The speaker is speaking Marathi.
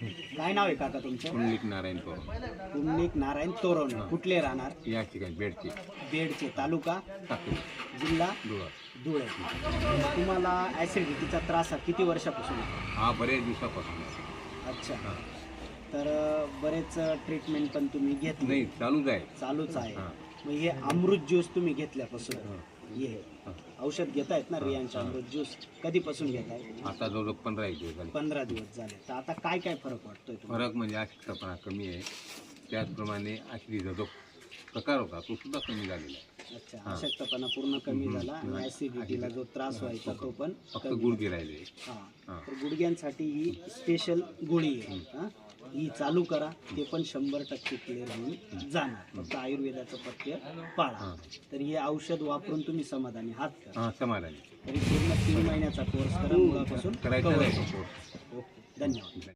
काय नाव आहे काका तुमचं? पुंडलिक नारायण पवार पुंडलिक नारायण तोरण. कुठले राहणार? या ठिकाणी बेडचे. बेडचे. तालुका? टाकली जिल्हा? डोळा धुळे. तुम्हाला ॲसिडिटीचा त्रास हा किती वर्षापासून आहे? हा बरेच दिवसापासून आहे. अच्छा. हा. तर बरेच ट्रीटमेंट पण तुम्ही घेतली. नाही चालूच आहे. चालूच आहे. हा. मग हे अमृत ज्यूस तुम्ही घेतल्यापासून हा. औषध घेतायत ना रियांचे अमृत ज्यूस? कधीपासून घेताय? आता जवळजवळ पंधरा एक दिवस झाले. पंधरा दिवस झाले. तर आता काय काय फरक वाटतोय तुम्हाला? फरक म्हणजे अशक्तपणा कमी आहे. त्याचप्रमाणे आश्रीचा जो प्रकार होता तो सुद्धा कमी झालेला आहे. अच्छा. अशक्तपणा पूर्ण कमी. झाला आणि. ऍसिडिटीला जो त्रास व्हायचा तो पण फक्त कमी गुडघे राहिले. हा. हा. तर गुडघ्यांसाठी ही स्पेशल गोळी आहे. हा. ही चालू करा ते पण शंभर टक्के क्लिअर होऊन जाणार. फक्त आयुर्वेदाचं पथ्य पाळा. हा. तर हे औषध वापरून तुम्ही समाधानी आहात का? हा समाधानी. तरी पूर्ण तीन महिन्याचा कोर्स करा मुळापासून करायचं करा. तो कोर्स. ओके धन्यवाद.